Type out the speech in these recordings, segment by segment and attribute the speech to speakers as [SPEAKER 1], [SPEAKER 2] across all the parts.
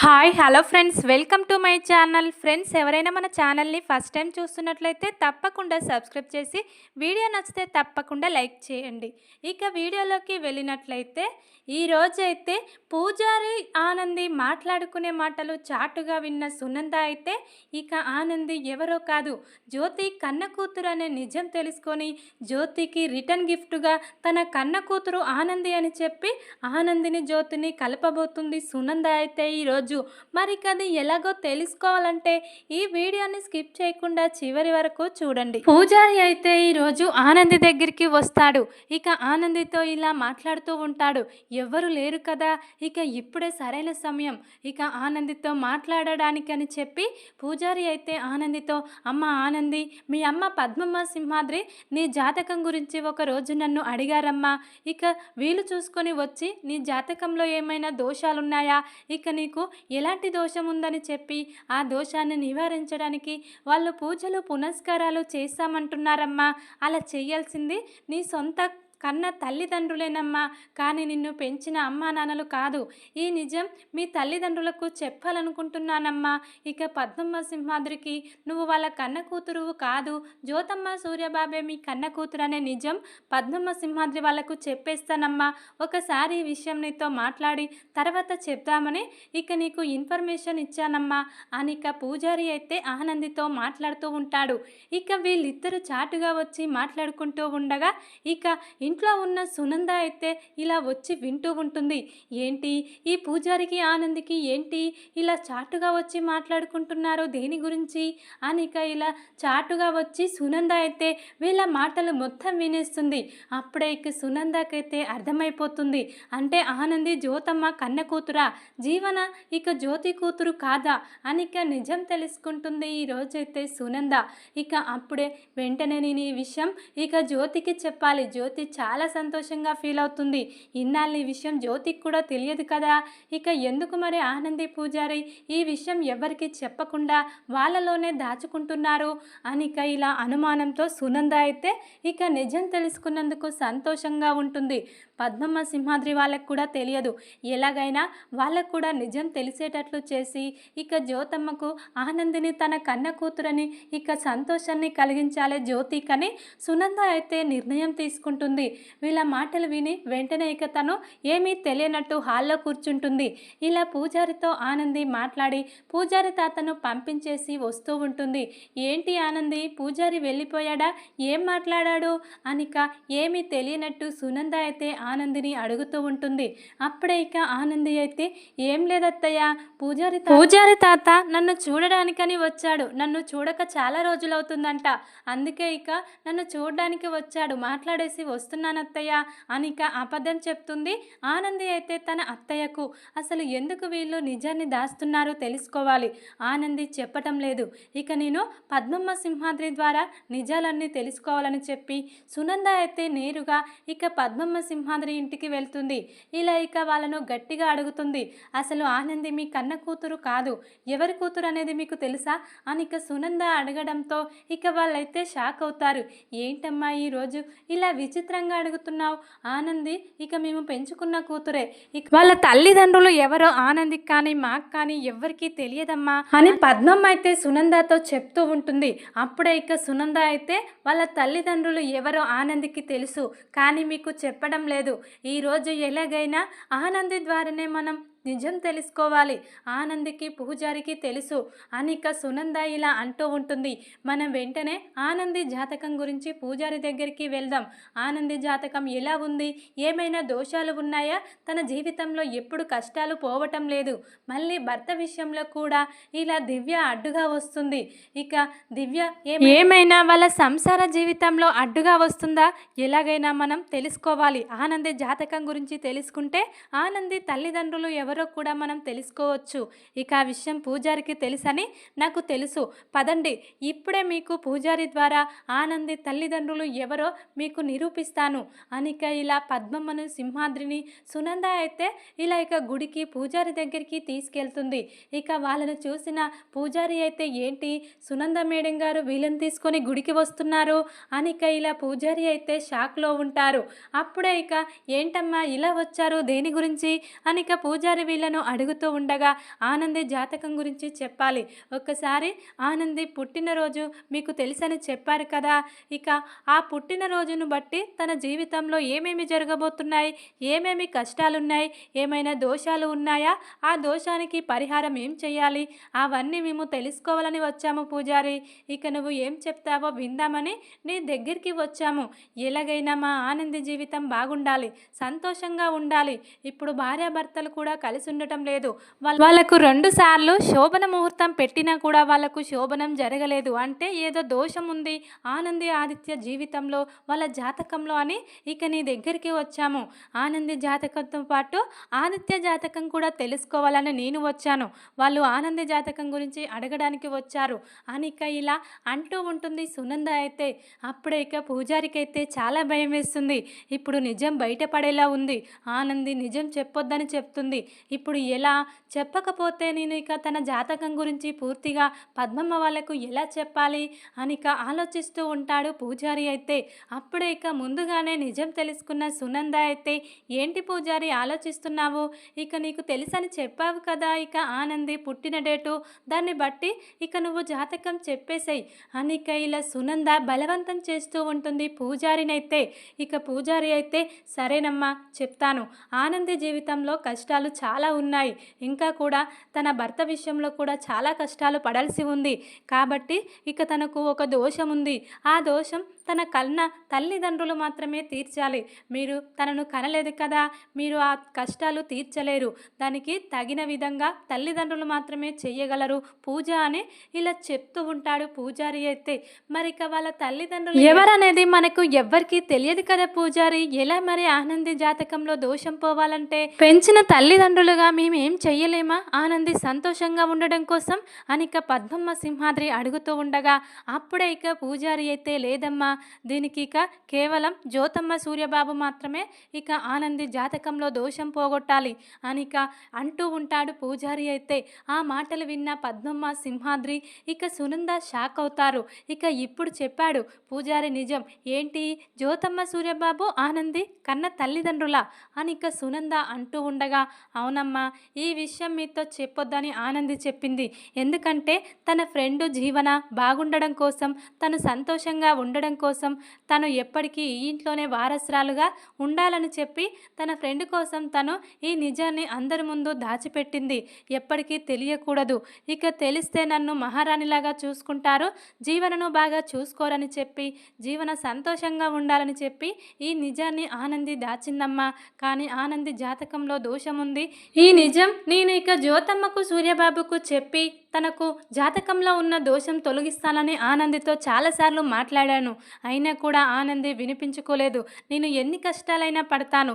[SPEAKER 1] Hi hello friends welcome to my channel friends ఎవరైనా మన ఛానల్ని ఫస్ట్ టైం చూస్తున్నట్లయితే తప్పకుండా సబ్స్క్రైబ్ చేసి వీడియో నచ్చితే తప్పకుండా లైక్ చేయండి. ఇక వీడియోలోకి వెళ్ళినట్లయితే ఈ రోజైతే పూజారి ఆనంది మాట్లాడుకునే మాటలు చాటుగా విన్న సునంద అయితే ఇక ఆనంది ఎవరో కాదు జ్యోతి కన్న కూతురు అనే నిజం తెలుసుకొని జ్యోతికి రిటర్న్ గిఫ్ట్గా తన కన్న కూతురు ఆనంది అని చెప్పి ఆనందిని జ్యోతిని కలపబోతుంది సునంద అయితే ఈరోజు మరి అది ఎలాగో తెలుసుకోవాలంటే ఈ వీడియోని స్కిప్ చేయకుండా చివరి వరకు చూడండి. పూజారి అయితే ఈరోజు ఆనంది దగ్గరికి వస్తాడు. ఇక ఆనందితో ఇలా మాట్లాడుతూ ఉంటాడు. ఎవ్వరు లేరు కదా. ఇక ఇప్పుడే సరైన సమయం. ఇక ఆనందితో మాట్లాడడానికి అని చెప్పి పూజారి అయితే ఆనందితో అమ్మ ఆనంది మీ అమ్మ పద్మమ్మ సింహాద్రి నీ జాతకం గురించి ఒక రోజు నన్ను అడిగారమ్మా. ఇక వీలు చూసుకొని వచ్చి నీ జాతకంలో ఏమైనా దోషాలున్నాయా? ఇక నీకు ఎలాంటి దోషం ఉందని చెప్పి ఆ దోషాన్ని నివారించడానికి వాళ్ళు పూజలు పునస్కారాలు చేస్తామంటున్నారమ్మా అలా చేయాల్సింది నీ సొంత కన్న తల్లిదండ్రులేనమ్మా కానీ నిన్ను పెంచిన అమ్మా నాన్నలు కాదు. ఈ నిజం మీ తల్లిదండ్రులకు చెప్పాలనుకుంటున్నానమ్మా. ఇక పద్మమ్మ సింహాద్రికి నువ్వు వాళ్ళ కన్న కూతురు కాదు. జ్యోతమ్మ సూర్యబాబే మీ కన్న కూతురు అనే నిజం పద్మమ్మ సింహాద్రి వాళ్ళకు చెప్పేస్తానమ్మా. ఒకసారి ఈ విషయం నీతో మాట్లాడి తర్వాత చెప్దామని ఇక నీకు ఇన్ఫర్మేషన్ ఇచ్చానమ్మా అని ఇక పూజారి అయితే ఆనందితో మాట్లాడుతూ ఉంటాడు. ఇక వీళ్ళిద్దరూ చాటుగా వచ్చి మాట్లాడుకుంటూ ఉండగా ఇక ఇంట్లో ఉన్న సునంద అయితే ఇలా వచ్చి వింటూ ఉంటుంది. ఏంటి? ఈ పూజారికి ఆనందికి ఏంటి? ఇలా చాటుగా వచ్చి మాట్లాడుకుంటున్నారు దేని గురించి? అని ఇక ఇలా చాటుగా వచ్చి సునంద అయితే వీళ్ళ మాటలు మొత్తం వినేస్తుంది. అప్పుడే ఇక సునందకైతే అర్థమైపోతుంది. అంటే ఆనంది జ్యోతమ్మ కన్న కూతురా? జీవన ఇక జ్యోతి కూతురు కాదా? అని ఇక నిజం తెలుసుకుంటుంది ఈ రోజైతే సునంద. ఇక అప్పుడే వెంటనే నేను ఈ విషయం ఇక జ్యోతికి చెప్పాలి. జ్యోతి చాలా సంతోషంగా ఫీల్ అవుతుంది. ఇన్నాళ్ళు ఈ విషయం జ్యోతికి కూడా తెలియదు కదా. ఇక ఎందుకు మరి ఆనంది పూజారి ఈ విషయం ఎవరికి చెప్పకుండా వాళ్ళలోనే దాచుకుంటున్నారు? అని ఇక ఇలా అనుమానంతో సునంద అయితే ఇక నిజం తెలుసుకున్నందుకు సంతోషంగా ఉంటుంది. పద్మమ్మ సింహాద్రి వాళ్ళకు కూడా తెలియదు. ఎలాగైనా వాళ్ళకు కూడా నిజం తెలిసేటట్లు చేసి ఇక జ్యోతమ్మకు ఆనందిని తన కన్న కూతురని ఇక సంతోషాన్ని కలిగించాలి జ్యోతికని సునంద అయితే నిర్ణయం తీసుకుంటుంది. వీళ్ళ మాటలు విని వెంటనే ఇక తను ఏమీ తెలియనట్టు హాల్లో కూర్చుంటుంది. ఇలా పూజారితో ఆనంది మాట్లాడి పూజారి తాతను పంపించేసి వస్తూ ఉంటుంది. ఏంటి ఆనంది పూజారి వెళ్ళిపోయాడా? ఏం మాట్లాడాడు? అనిక ఏమీ తెలియనట్టు సునంద అయితే ఆనందిని అడుగుతూ ఉంటుంది. అప్పుడే ఇక ఆనంది అయితే ఏం లేదత్తయ్య పూజారి పూజారి తాత నన్ను చూడడానికని వచ్చాడు. నన్ను చూడక చాలా రోజులవుతుందంట. అందుకే ఇక నన్ను చూడడానికి వచ్చాడు. మాట్లాడేసి చేస్తున్నాను అత్తయ్య. అనిక అబద్ధం చెప్తుంది. ఆనంది అయితే తన అత్తయ్యకు అసలు ఎందుకు వీళ్ళు నిజాన్ని దాస్తున్నారో తెలుసుకోవాలి. ఆనంది చెప్పటం లేదు. ఇక నేను పద్మమ్మ సింహాద్రి ద్వారా నిజాలన్నీ తెలుసుకోవాలని చెప్పి సునంద అయితే నేరుగా ఇక పద్మమ్మ సింహాద్రి ఇంటికి వెళ్తుంది. ఇలా ఇక వాళ్ళను గట్టిగా అడుగుతుంది. అసలు ఆనంది మీ కన్న కూతురు కాదు. ఎవరి కూతురు అనేది మీకు తెలుసా? అని ఇక సునంద అడగడంతో ఇక వాళ్ళైతే షాక్ అవుతారు. ఏంటమ్మా ఈరోజు ఇలా విచిత్రంగా అడుగుతున్నావు? ఆనంది ఇక మేము పెంచుకున్న కూతురే. ఇక వాళ్ళ తల్లిదండ్రులు ఎవరో ఆనందికి కానీ మాకు కానీ ఎవ్వరికీ తెలియదమ్మా. అని పద్మమ్మ అయితే సునందతో చెప్తూ ఉంటుంది. అప్పుడే ఇక సునంద అయితే వాళ్ళ తల్లిదండ్రులు ఎవరో ఆనందికి తెలుసు. కానీ మీకు చెప్పడం లేదు. ఈరోజు ఎలాగైనా ఆనంది ద్వారానే మనం నిజం తెలుసుకోవాలి. ఆనందికి పూజారికి తెలుసు. అనిక సునంద ఇలా అంటూ ఉంటుంది. మనం వెంటనే ఆనంది జాతకం గురించి పూజారి దగ్గరికి వెళ్దాం. ఆనంది జాతకం ఎలా ఉంది? ఏమైనా దోషాలు ఉన్నాయా? తన జీవితంలో ఎప్పుడు కష్టాలు పోవటం లేదు. మళ్ళీ భర్త విషయంలో కూడా ఇలా దివ్య అడ్డుగా వస్తుంది. ఇక దివ్య ఏమైనా వాళ్ళ సంసార జీవితంలో అడ్డుగా వస్తుందా? ఎలాగైనా మనం తెలుసుకోవాలి. ఆనంది జాతకం గురించి తెలుసుకుంటే ఆనంది తల్లిదండ్రులు ఎవరు ఎవరో కూడా మనం తెలుసుకోవచ్చు. ఇక ఆ విషయం పూజారికి తెలుసని నాకు తెలుసు. పదండి ఇప్పుడే మీకు పూజారి ద్వారా ఆనంది తల్లిదండ్రులు ఎవరో మీకు నిరూపిస్తాను. అనిక ఇలా పద్మమ్మను సింహాద్రిని సునంద అయితే ఇలా ఇక గుడికి పూజారి దగ్గరికి తీసుకెళ్తుంది. ఇక వాళ్ళను చూసిన పూజారి అయితే ఏంటి? సునంద మేడం గారు వీళ్ళని తీసుకొని గుడికి వస్తున్నారు. అనిక ఇలా పూజారి అయితే షాక్లో ఉంటారు. అప్పుడే ఇక ఏంటమ్మా ఇలా వచ్చారు? దేని గురించి? అనిక పూజారి మరి వీళ్ళను అడుగుతూ ఉండగా ఆనంది జాతకం గురించి చెప్పాలి. ఒక్కసారి ఆనంది పుట్టినరోజు మీకు తెలుసని చెప్పారు కదా. ఇక ఆ పుట్టినరోజును బట్టి తన జీవితంలో ఏమేమి జరగబోతున్నాయి? ఏమేమి కష్టాలున్నాయి? ఏమైనా దోషాలు ఉన్నాయా? ఆ దోషానికి పరిహారం ఏం చేయాలి? అవన్నీ మేము తెలుసుకోవాలని వచ్చాము పూజారి. ఇక నువ్వు ఏం చెప్తావో విందామని నీ దగ్గరికి వచ్చాము. ఎలాగైనా మా ఆనంది జీవితం బాగుండాలి సంతోషంగా ఉండాలి. ఇప్పుడు భార్యాభర్తలు కూడా కలిసి ఉండటం లేదు. వాళ్ళ- వాళ్ళకు రెండు సార్లు శోభన ముహూర్తం పెట్టినా కూడా వాళ్ళకు శోభనం జరగలేదు. అంటే ఏదో దోషం ఉంది. ఆనంది ఆదిత్య జీవితంలో వాళ్ళ జాతకంలో అని ఇక నీ దగ్గరికి వచ్చాము. ఆనంది జాతకంతో పాటు ఆదిత్య జాతకం కూడా తెలుసుకోవాలని నేను వచ్చాను. వాళ్ళు ఆనంది జాతకం గురించి అడగడానికి వచ్చారు. అని ఇక ఇలా అంటూ ఉంటుంది. సునంద అయితే అప్పుడే ఇక పూజారికి అయితే చాలా భయం వేస్తుంది. ఇప్పుడు నిజం బయటపడేలా ఉంది. ఆనంది నిజం చెప్పొద్దని చెప్తుంది. ఇప్పుడు ఎలా? చెప్పకపోతే నేను ఇక తన జాతకం గురించి పూర్తిగా పద్మమ్మ వాళ్ళకు ఎలా చెప్పాలి? అని ఇక ఆలోచిస్తూ ఉంటాడు పూజారి అయితే. అప్పుడే ఇక ముందుగానే నిజం తెలుసుకున్న సునంద అయితే ఏంటి పూజారి ఆలోచిస్తున్నావు? ఇక నీకు తెలుసని చెప్పావు కదా? ఇక ఆనంది పుట్టిన డేటు దాన్ని బట్టి ఇక నువ్వు జాతకం చెప్పేసేయి అని ఇక ఇలా సునంద బలవంతం చేస్తూ ఉంటుంది పూజారినైతే. ఇక పూజారి అయితే సరేనమ్మా చెప్తాను. ఆనంది జీవితంలో కష్టాలు చాలా చాలా ఉన్నాయి. ఇంకా కూడా తన భర్త విషయంలో కూడా చాలా కష్టాలు పడాల్సి ఉంది. కాబట్టి ఇక తనకు ఒక దోషం ఉంది. ఆ దోషం తన కన్న తల్లిదండ్రులు మాత్రమే తీర్చాలి. మీరు తనను కనలేదు కదా. మీరు ఆ కష్టాలు తీర్చలేరు. దానికి తగిన విధంగా తల్లిదండ్రులు మాత్రమే చెయ్యగలరు. పూజ అని ఇలా చెప్తూ ఉంటాడు పూజారి అయితే. మరి ఇక వాళ్ళ తల్లిదండ్రులు ఎవరనేది మనకు ఎవ్వరికీ తెలియదు కదా పూజారి. ఎలా మరి ఆనంది జాతకంలో దోషం పోవాలంటే? పెంచిన తల్లిదండ్రులుగా మేము ఏం చెయ్యలేమా? ఆనంది సంతోషంగా ఉండడం కోసం అనిక పద్మమ్మ సింహాద్రి అడుగుతూ ఉండగా అప్పుడే ఇక పూజారి అయితే లేదమ్మా. దీనికి ఇక కేవలం జ్యోతమ్మ సూర్యబాబు మాత్రమే ఇక ఆనంది జాతకంలో దోషం పోగొట్టాలి అని ఇక అంటూ ఉంటాడు పూజారి అయితే. ఆ మాటలు విన్న పద్మమ్మ సింహాద్రి ఇక సునంద షాక్ అవుతారు. ఇక ఇప్పుడు చెప్పాడు పూజారి నిజం. ఏంటి? జ్యోతమ్మ సూర్యబాబు ఆనంది కన్న తల్లిదండ్రుల అని ఇక సునంద అంటూ ఉండగా అవునమ్మా ఈ విషయం మీతో చెప్పొద్దని ఆనంది చెప్పింది. ఎందుకంటే తన ఫ్రెండ్ జీవన బాగుండడం కోసం తను సంతోషంగా ఉండడం కోసం కోసం తను ఎప్పటికీ ఈ ఇంట్లోనే వారసురాలుగా ఉండాలని చెప్పి తన ఫ్రెండ్ కోసం తను ఈ నిజాన్ని అందరి ముందు దాచిపెట్టింది. ఎప్పటికీ తెలియకూడదు. ఇక తెలిస్తే నన్ను మహారాణిలాగా చూసుకుంటారు. జీవనను బాగా చూసుకోరని చెప్పి జీవన సంతోషంగా ఉండాలని చెప్పి ఈ నిజాన్ని ఆనంది దాచిందమ్మా. కానీ ఆనంది జాతకంలో దోషం ఉంది ఈ నిజం నేను ఇక జ్యోతమ్మకు సూర్యబాబుకు చెప్పి తనకు జాతకంలో ఉన్న దోషం తొలగిస్తానని ఆనందితో చాలాసార్లు మాట్లాడాను. అయినా కూడా ఆనంది వినిపించుకోలేదు. నేను ఎన్ని కష్టాలైనా పడతాను.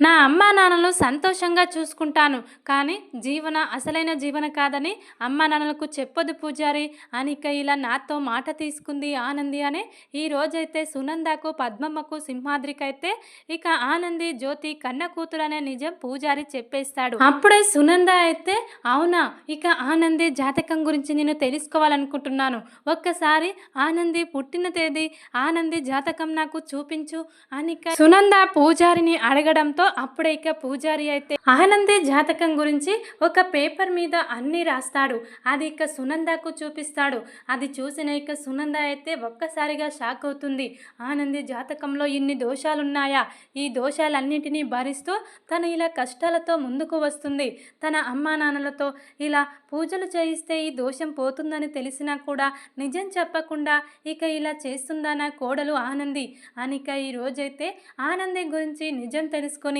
[SPEAKER 1] నా అమ్మా నాన్నలను సంతోషంగా చూసుకుంటాను కానీ జీవన అసలైన జీవన కాదని అమ్మా నాన్నలకు చెప్పొద్దు పూజారి. అనిక ఇలా నాతో మాట తీసుకుంది ఆనంది అని. ఈ రోజైతే సునందకు పద్మమ్మకు సింహాద్రికైతే ఇక ఆనంది జ్యోతి కన్న కూతురు అనే నిజం పూజారి చెప్పేస్తాడు. అప్పుడే సునంద అయితే అవునా? ఇక ఆనంది జాతకం గురించి నేను తెలుసుకోవాలనుకుంటున్నాను. ఒక్కసారి ఆనంది పుట్టిన తేదీ ఆనంది జాతకం నాకు చూపించు. అనిక సునంద పూజారిని అడగడంతో అప్పుడే ఇక పూజారి అయితే ఆనంది జాతకం గురించి ఒక పేపర్ మీద అన్నీ రాస్తాడు. అది ఇక సునందకు చూపిస్తాడు. అది చూసిన ఇక సునంద అయితే ఒక్కసారిగా షాక్ అవుతుంది. ఆనంది జాతకంలో ఇన్ని దోషాలున్నాయా? ఈ దోషాలన్నింటినీ భరిస్తూ తను ఇలా కష్టాలతో ముందుకు వస్తుంది. తన అమ్మా నాన్నలతో ఇలా పూజలు చేయిస్తే ఈ దోషం పోతుందని తెలిసినా కూడా నిజం చెప్పకుండా ఇక ఇలా చేస్తుందా నా కోడలు ఆనంది. అనిక ఈ రోజైతే ఆనంది గురించి నిజం తెలుసుకొని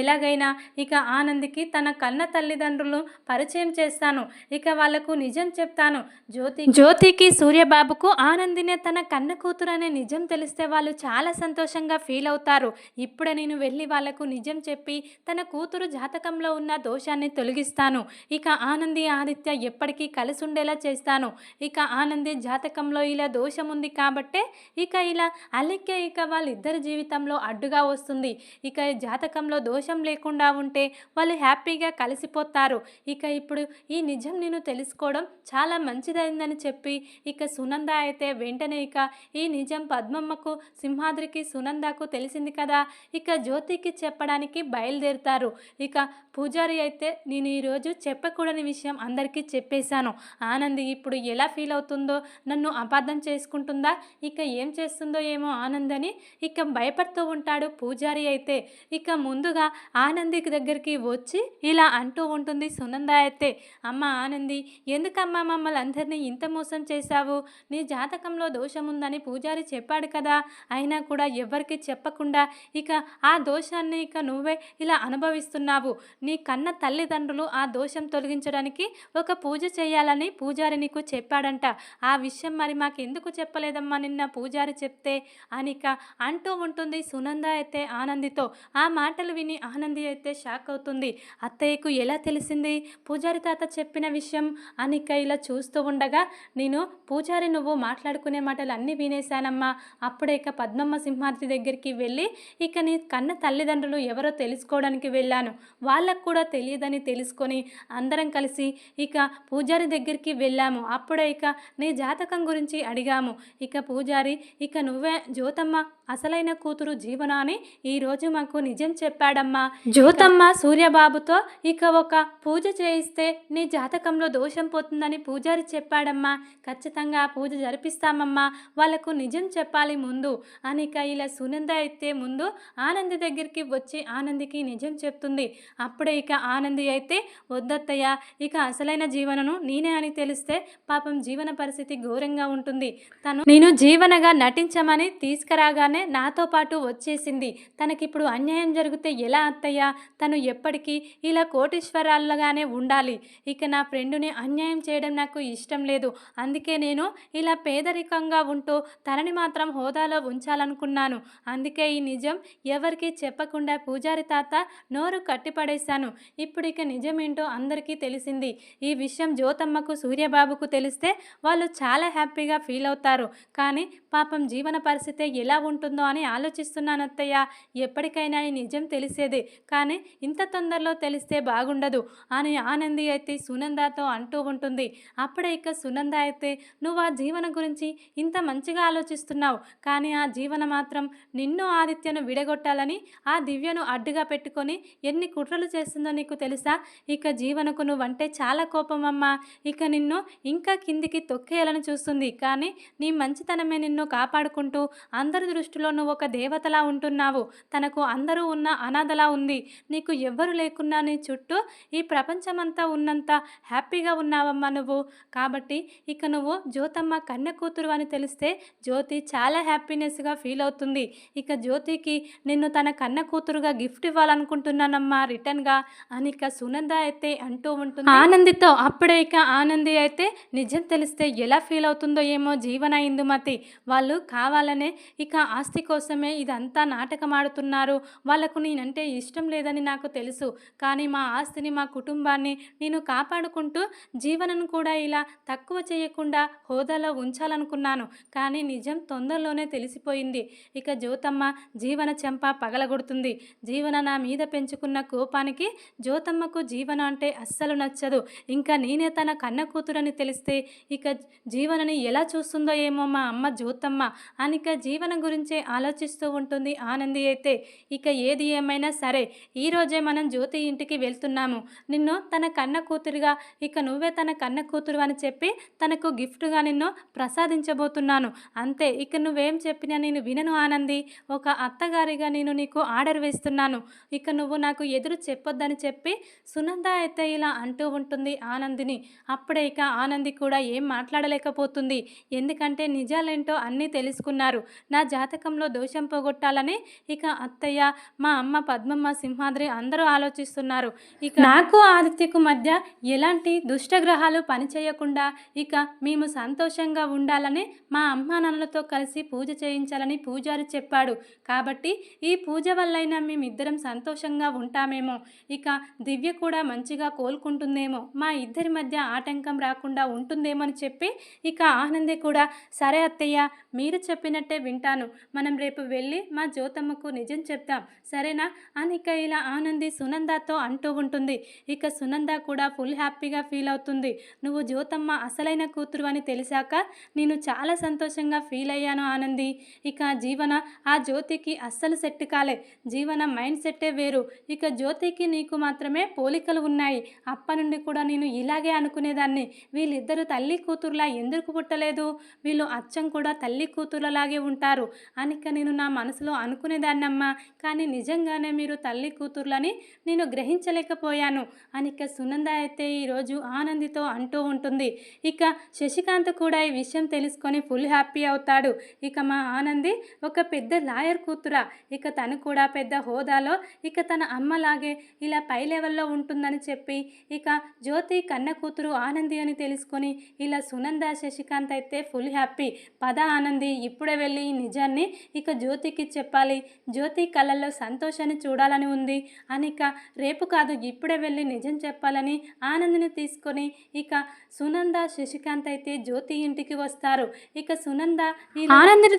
[SPEAKER 1] ఎలాగైనా ఇక ఆనందికి తన కన్న తల్లిదండ్రులు పరిచయం చేస్తాను. ఇక వాళ్ళకు నిజం చెప్తాను. జ్యోతి జ్యోతికి సూర్యబాబుకు ఆనందినే తన కన్న కూతురు అనే నిజం తెలిస్తే వాళ్ళు చాలా సంతోషంగా ఫీల్ అవుతారు. ఇప్పుడే నేను వెళ్ళి వాళ్ళకు నిజం చెప్పి తన కూతురు జాతకంలో ఉన్న దోషాన్ని తొలగిస్తాను. ఇక ఆనంది ఆదిత్య ఎప్పటికీ కలిసి ఉండేలా చేస్తాను. ఇక ఆనంది జాతకంలో ఇలా దోషం ఉంది కాబట్టే ఇక ఇలా అలెక్కే ఇక వాళ్ళిద్దరి జీవితంలో అడ్డుగా వస్తుంది. ఇక జాతకం జాతకంలో దోషం లేకుండా ఉంటే వాళ్ళు హ్యాపీగా కలిసిపోతారు. ఇక ఇప్పుడు ఈ నిజం నేను తెలుసుకోవడం చాలా మంచిదైందని చెప్పి ఇక సునంద అయితే వెంటనే ఇక ఈ నిజం పద్మమ్మకు సింహాద్రికి సునందకు తెలిసింది కదా. ఇక జ్యోతికి చెప్పడానికి బయలుదేరుతారు. ఇక పూజారి అయితే నేను ఈరోజు చెప్పకూడని విషయం అందరికీ చెప్పేశాను. ఆనంది ఇప్పుడు ఎలా ఫీల్ అవుతుందో నన్ను అపార్థం చేసుకుంటుందా ఇక ఏం చేస్తుందో ఏమో ఆనంద్ అని ఇక భయపడుతూ ఉంటాడు పూజారి అయితే. ఇక ముందుగా ఆనందికి దగ్గరికి వచ్చి ఇలా అంటూ ఉంటుంది సునంద అయితే అమ్మ ఆనంది ఎందుకమ్మా మమ్మల్ని అందరినీ ఇంత మోసం చేశావు? నీ జాతకంలో దోషం ఉందని పూజారి చెప్పాడు కదా. అయినా కూడా ఎవరికి చెప్పకుండా ఇక ఆ దోషాన్ని ఇక నువ్వే ఇలా అనుభవిస్తున్నావు. నీ కన్న తల్లిదండ్రులు ఆ దోషం తొలగించడానికి ఒక పూజ చేయాలని పూజారి నీకు చెప్పాడంట. ఆ విషయం మరి మాకెందుకు చెప్పలేదమ్మా నిన్న పూజారి చెప్తే? అనిక అంటూ ఉంటుంది సునంద అయితే ఆనందితో. ఆ మాటలు విని ఆనంది అయితే షాక్ అవుతుంది. అత్తయ్యకు ఎలా తెలిసింది? పూజారి తాత చెప్పిన విషయం అనిక ఇలా చూస్తూ ఉండగా నేను పూజారి నువ్వు మాట్లాడుకునే మాటలు అన్నీ వినేశానమ్మా. అప్పుడే ఇక పద్మమ్మ సింహాద్రి దగ్గరికి వెళ్ళి ఇక నీ కన్న తల్లిదండ్రులు ఎవరో తెలుసుకోవడానికి వెళ్ళాను. వాళ్ళకు కూడా తెలియదని తెలుసుకొని అందరం కలిసి ఇక పూజారి దగ్గరికి వెళ్ళాము. అప్పుడే ఇక నీ జాతకం గురించి అడిగాము. ఇక పూజారి ఇక నువ్వే జ్యోతమ్మ అసలైన కూతురు జీవన అని ఈరోజు మాకు నిజం చెప్పాడమ్మా. జ్యోతమ్మ సూర్యబాబుతో ఇక ఒక పూజ చేయిస్తే నీ జాతకంలో దోషం పోతుందని పూజారి చెప్పాడమ్మా. ఖచ్చితంగా పూజ జరిపిస్తామమ్మా. వాళ్ళకు నిజం చెప్పాలి ముందు. అని ఇక ఇలా సునంద అయితే ముందు ఆనంది దగ్గరికి వచ్చి ఆనందికి నిజం చెప్తుంది. అప్పుడే ఇక ఆనంది అయితే వద్దత్తయ్య ఇక అసలైన జీవనను నేనే అని తెలిస్తే పాపం జీవన పరిస్థితి ఘోరంగా ఉంటుంది. తను నేను జీవనగా నటించమని తీసుకురాగానే నాతో పాటు వచ్చేసింది. తనకిప్పుడు అన్యాయం అడిగితే ఎలా అత్తయ్య? తను ఎప్పటికీ ఇలా కోటీశ్వరాలుగానే ఉండాలి. ఇక నా ఫ్రెండుని అన్యాయం చేయడం నాకు ఇష్టం లేదు. అందుకే నేను ఇలా పేదరికంగా ఉంటూ తనని మాత్రం హోదాలో ఉంచాలనుకున్నాను. అందుకే ఈ నిజం ఎవరికీ చెప్పకుండా పూజారి తాత నోరు కట్టిపడేశాను. ఇప్పుడు ఇక నిజమేంటో అందరికీ తెలిసింది. ఈ విషయం జ్యోతమ్మకు సూర్యబాబుకు తెలిస్తే వాళ్ళు చాలా హ్యాపీగా ఫీల్ అవుతారు. కానీ పాపం జీవన పరిస్థితి ఎలా ఉంటుందో అని ఆలోచిస్తున్నాను అత్తయ్య ఎప్పటికైనా ఈ నిజం తెలిసేదే. కానీ ఇంత తొందరలో తెలిస్తే బాగుండదు అని ఆనంది అయితే సునందతో అంటూ ఉంటుంది. అప్పుడే ఇక సునంద అయితే నువ్వు ఆ జీవన గురించి ఇంత మంచిగా ఆలోచిస్తున్నావు. కానీ ఆ జీవన మాత్రం నిన్ను ఆదిత్యను విడగొట్టాలని ఆ దివ్యను అడ్డుగా పెట్టుకొని ఎన్ని కుట్రలు చేస్తుందో నీకు తెలుసా? ఇక జీవనకు నువ్వంటే చాలా కోపం అమ్మా ఇక నిన్ను ఇంకా కిందికి తొక్కేయాలని చూస్తుంది. కానీ నీ మంచితనమే నిన్ను కాపాడుకుంటూ అందరి దృష్టిలో నువ్వు ఒక దేవతలా ఉంటున్నావు. తనకు అందరూ ఉన్న అనాథలా ఉంది. నీకు ఎవ్వరు లేకున్నా నీ చుట్టూ ఈ ప్రపంచమంతా ఉన్నంత హ్యాపీగా ఉన్నావమ్మా నువ్వు. కాబట్టి ఇక నువ్వు జ్యోతమ్మ కన్నె కూతురు అని తెలిస్తే జ్యోతి చాలా హ్యాపీనెస్గా ఫీల్ అవుతుంది. ఇక జ్యోతికి నిన్ను తన కన్న కూతురుగా గిఫ్ట్ ఇవ్వాలనుకుంటున్నానమ్మా రిటర్న్గా అని ఇక సునంద అయితే అంటూ ఉంటుంది. ఆనందితో అప్పుడే ఇక ఆనంది అయితే నిజం తెలిస్తే ఎలా ఫీల్ అవుతుందో ఏమో జీవన ఇందుమతి. వాళ్ళు కావాలనే ఇక ఆస్తి కోసమే ఇదంతా నాటకం ఆడుతున్నారు వాళ్ళకు నేనంటే ఇష్టం లేదని నాకు తెలుసు. కానీ మా ఆస్తిని మా కుటుంబాన్ని నేను కాపాడుకుంటూ జీవనను కూడా ఇలా తక్కువ చేయకుండా హోదాలో ఉంచాలనుకున్నాను. కానీ నిజం తొందరలోనే తెలిసిపోయింది. ఇక జ్యోతమ్మ జీవన చెంప పగలగొడుతుంది. జీవన నా మీద పెంచుకున్న కోపానికి జ్యోతమ్మకు జీవన అంటే అస్సలు నచ్చదు. ఇంకా నేనే తన కన్న కూతురని తెలిస్తే ఇక జీవనని ఎలా చూస్తుందో ఏమో మా అమ్మ జ్యోతమ్మ. అనిక జీవన గురించే ఆలోచిస్తూ ఉంటుంది ఆనంది అయితే. ఇక ఏది ఏమైనా సరే ఈరోజే మనం జ్యోతి ఇంటికి వెళ్తున్నాము. నిన్ను తన కన్న కూతురుగా ఇక నువ్వే తన కన్న కూతురు అని చెప్పి తనకు గిఫ్ట్గా నిన్ను ప్రసాదించబోతున్నాను. అంతే ఇక నువ్వేం చెప్పినా నేను వినను ఆనంది. ఒక అత్తగారిగా నేను నీకు ఆర్డర్ వేస్తున్నాను. ఇక నువ్వు నాకు ఎదురు చెప్పొద్దని చెప్పి సునంద అయితే ఇలా అంటూ ఉంటుంది ఆనందిని. అప్పుడే ఇక ఆనంది కూడా ఏం మాట్లాడలేకపోతుంది. ఎందుకంటే నిజాలేంటో అన్నీ తెలుసుకున్నారు. నా జాతకంలో దోషం పోగొట్టాలని ఇక అత్తయ్య మా అమ్మ పద్మమ్మ సింహాద్రి అందరూ ఆలోచిస్తున్నారు. ఇక నాకు ఆదిత్యకు మధ్య ఎలాంటి దుష్టగ్రహాలు పనిచేయకుండా ఇక మేము సంతోషంగా ఉండాలని మా అమ్మా నాన్నలతో కలిసి పూజ చేయించాలని పూజారి చెప్పాడు. కాబట్టి ఈ పూజ వల్లైనా మేమిద్దరం సంతోషంగా ఉంటామేమో. ఇక దివ్య కూడా మంచిగా కోలుకుంటుందేమో. మా ఇద్దరి మధ్య ఆటంకం రాకుండా ఉంటుందేమో అని చెప్పి ఇక ఆనంది కూడా సరే అత్తయ్య మీరు చెప్పినట్టే వింటాను. మనం రేపు వెళ్ళి మా జ్యోతమ్మకు నిజం చెప్తాం. సరే సరేనా అని ఇక ఇలా ఆనంది సునందతో అంటూ ఉంటుంది. ఇక సునంద కూడా ఫుల్ హ్యాపీగా ఫీల్ అవుతుంది. నువ్వు జ్యోతమ్మ అసలైన కూతురు అని తెలిసాక నేను చాలా సంతోషంగా ఫీల్ అయ్యాను ఆనంది. ఇక జీవన ఆ జ్యోతికి అస్సలు సెట్ కాలే. జీవన మైండ్ సెట్టే వేరు. ఇక జ్యోతికి నీకు మాత్రమే పోలికలు ఉన్నాయి. అప్ప నుండి కూడా నేను ఇలాగే అనుకునేదాన్ని. వీళ్ళిద్దరూ తల్లి కూతురులా ఎందుకు పుట్టలేదు? వీళ్ళు అచ్చం కూడా తల్లి కూతురులాగే ఉంటారు. అనిక నేను నా మనసులో అనుకునేదాన్నమ్మా. కానీ నిజంగా నిజంగానే మీరు తల్లి కూతుర్లని నేను గ్రహించలేకపోయాను అని ఇక సునంద అయితే ఈరోజు ఆనందితో అంటూ ఉంటుంది. ఇక శశికాంత్ కూడా ఈ విషయం తెలుసుకొని ఫుల్ హ్యాపీ అవుతాడు. ఇక మా ఆనంది ఒక పెద్ద లాయర్ కూతురా. ఇక తను కూడా పెద్ద హోదాలో ఇక తన అమ్మలాగే ఇలా పై లెవెల్లో ఉంటుందని చెప్పి ఇక జ్యోతి కన్న కూతురు ఆనంది అని తెలుసుకొని ఇలా సునంద శశికాంత్ అయితే ఫుల్ హ్యాపీ. పద ఆనంది ఇప్పుడే వెళ్ళి ఈ నిజాన్ని ఇక జ్యోతికి చెప్పాలి. జ్యోతి కళ్ళల్లో సంతోషాన్ని చూడాలని ఉంది. అనిక రేపు కాదు ఇప్పుడే వెళ్ళి నిజం చెప్పాలని ఆనందిని తీసుకొని ఇక సునంద శశికాంత్ అయితే జ్యోతి ఇంటికి వస్తారు. ఇక సునంద ఈ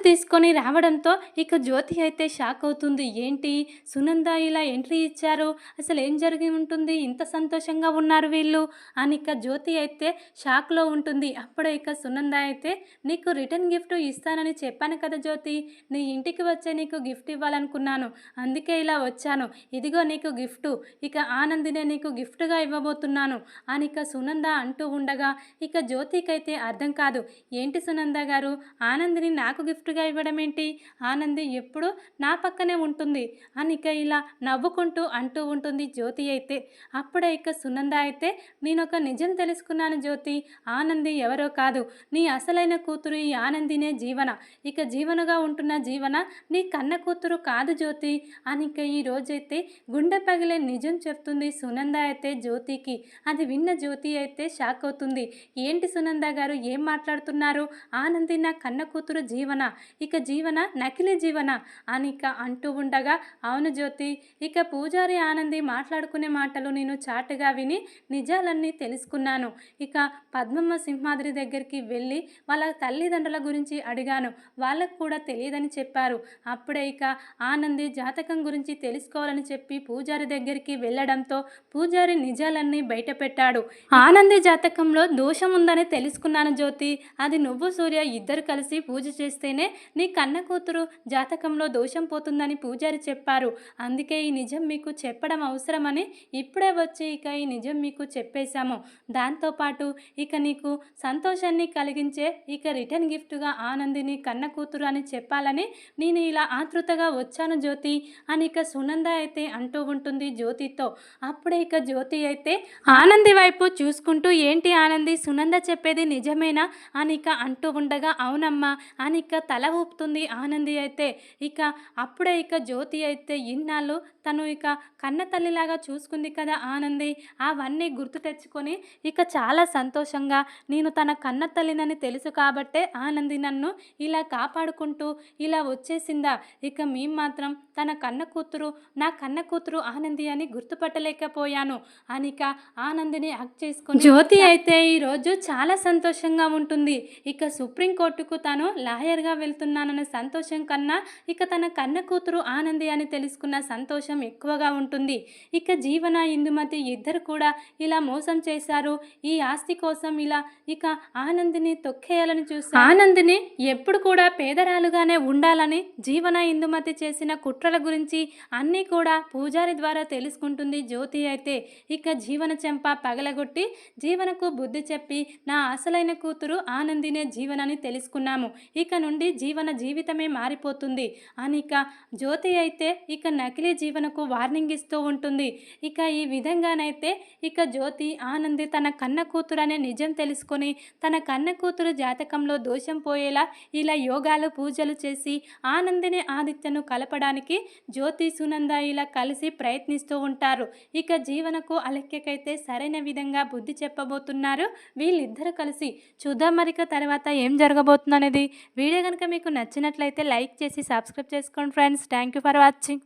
[SPEAKER 1] తీసుకొని రావడంతో ఇక జ్యోతి అయితే షాక్ అవుతుంది. ఏంటి? సునంద ఇలా ఎంట్రీ ఇచ్చారు. అసలు ఏం జరిగి ఉంటుంది? ఇంత సంతోషంగా ఉన్నారు వీళ్ళు. అని ఇక జ్యోతి అయితే షాక్లో ఉంటుంది. అప్పుడే ఇక సునంద అయితే నీకు రిటర్న్ గిఫ్ట్ ఇస్తానని చెప్పాను కదా జ్యోతి. నీ ఇంటికి వచ్చే నీకు గిఫ్ట్ ఇవ్వాలనుకున్నాను. అందుకే ఇలా వచ్చాను. ఇదిగో నీకు గిఫ్ట్. ఇక ఆనందినే నీకు గిఫ్ట్గా ఇవ్వబోతున్నాను అని ఇక సునంద అంటూ ఉండగా ఇక జ్యోతికైతే అర్థం కాదు. ఏంటి సునంద గారు? ఆనందిని నాకు గిఫ్ట్గా ఇవ్వడం ఏంటి ఆనంది ఎప్పుడు నా పక్కనే ఉంటుంది అని ఇక ఇలా నవ్వుకుంటూ అంటూ ఉంటుంది జ్యోతి అయితే. అప్పుడే ఇక సునంద అయితే నేను ఒక నిజం తెలుసుకున్నాను జ్యోతి. ఆనంది ఎవరో కాదు. నీ అసలైన కూతురు ఈ ఆనందినే జీవన. ఇక జీవనగా ఉంటున్న జీవన నీ కన్న కూతురు కాదు జ్యోతి అని ఇక ఈ రోజైతే గుండె పగిలే నిజం చెప్తుంది సునంద అయితే జ్యోతికి. అది విన్న జ్యోతి అయితే షాక్ అవుతుంది. ఏంటి సునంద గారు ఏం మాట్లాడుతున్నారు? ఆనంది నా కన్న కూతురు జీవన. ఇక జీవన నకిలీ జీవన అనిక అంటూ ఉండగా అవును జ్యోతి ఇక పూజారి ఆనంది మాట్లాడుకునే మాటలు నేను చాటుగా విని నిజాలన్నీ తెలుసుకున్నాను. ఇక పద్మమ్మ సింహాద్రి దగ్గరికి వెళ్ళి వాళ్ళ తల్లిదండ్రుల గురించి అడిగాను. వాళ్ళకు కూడా తెలియదని చెప్పారు. అప్పుడే ఇక ఆనంది జాతకం గురించి తెలుసుకోవాలని చెప్పి పూజారి దగ్గరికి వెళ్ళడంతో పూజారి నిజాలన్నీ బయటపెట్టాడు. ఆనంది జాతకంలో దోషం ఉందని తెలుసుకున్నాను జ్యోతి. అది నువ్వు సూర్య ఇద్దరు కలిసి పూజ చేస్తేనే నీ కన్న కూతురు జాతకంలో దోషం పోతుందని పూజారి చెప్పారు. అందుకే ఈ నిజం మీకు చెప్పడం అవసరమని ఇప్పుడే వచ్చి ఇక ఈ నిజం మీకు చెప్పేశాము. దాంతోపాటు ఇక నీకు సంతోషాన్ని కలిగించే ఇక రిటర్న్ గిఫ్ట్గా ఆనందిని కన్న కూతురు అని చెప్పాలని నేను ఇలా ఆతృతగా వచ్చాను జ్యోతి అని ఇక సునంద అయితే అంటూ ఉంటుంది జ్యోతితో. అప్పుడే ఇక జ్యోతి అయితే ఆనంది వైపు చూసుకుంటూ ఏంటి ఆనంది? సునంద చెప్పేది నిజమేనా? అని ఇక అంటూ ఉండగా అవునమ్మా అని ఇక తల ఊపుతుంది ఆనంది అయితే. ఇక అప్పుడే ఇక జ్యోతి అయితే ఇన్నాళ్ళు తను ఇక కన్న తల్లిలాగా చూసుకుంది కదా ఆనంది. అవన్నీ గుర్తు తెచ్చుకొని ఇక చాలా సంతోషంగా నేను తన కన్న తల్లినని తెలుసు కాబట్టే ఆనంది నన్ను ఇలా కాపాడుకుంటూ ఇలా వచ్చేసిందా? ఇక మేము మాత్రం తన కన్న కూతురు నా కన్న కూతురు ఆనంది అని గుర్తుపట్టలేకపోయాను. అనిక ఆనందిని హక్ చేసుకుని జ్యోతి అయితే ఈరోజు చాలా సంతోషంగా ఉంటుంది. ఇక సుప్రీంకోర్టుకు తాను లాయర్గా వెళ్తున్నానన్న సంతోషం కన్నా ఇక తన కన్న కూతురు ఆనంది అని తెలుసుకున్న సంతోషం ఎక్కువగా ఉంటుంది. ఇక జీవన ఇందుమతి ఇద్దరు కూడా ఇలా మోసం చేశారు. ఈ ఆస్తి కోసం ఇలా ఇక ఆనందిని తొక్కేయాలని చూసి ఆనందిని ఎప్పుడు కూడా పేదరాలుగానే ఉండాలని జీవన ఇందుమతి చేసిన కుట్రల గురించి అన్నీ కూడా పూజారి ద్వారా తెలుసుకుంటుంది. జ్యోతి అయితే ఇక జీవన చెంప పగలగొట్టి జీవనకు బుద్ధి చెప్పి నా అసలైన కూతురు ఆనందినే జీవనని తెలుసుకున్నాము. ఇక నుండి జీవన జీవితమే మారిపోతుంది. అని ఇక జ్యోతి అయితే ఇక నకిలీ జీవనకు వార్నింగ్ ఇస్తూ ఉంటుంది. ఇక ఈ విధంగానైతే ఇక జ్యోతి ఆనంది తన కన్న కూతురు అనే నిజం తెలుసుకొని తన కన్న కూతురు జాతకంలో దోషం పోయేలా ఇలా యోగాలు పూజలు చేసి ఆనందిని ఆదిత్యను కలపడానికి జ్యోతి సునంద ఇలా కలిసి ప్రయత్నిస్తూ ఉంటారు. ఇక జీవనకు అలెక్కకైతే సరైన విధంగా బుద్ధి చెప్పబోతున్నారు. వీళ్ళిద్దరూ కలిసి చూద్దాం మరిక తర్వాత ఏం జరగబోతుంది అనేది వీడియో కనుక మీకు నచ్చినట్లయితే లైక్ చేసి సబ్స్క్రైబ్ చేసుకోండి friends. Thank you for watching.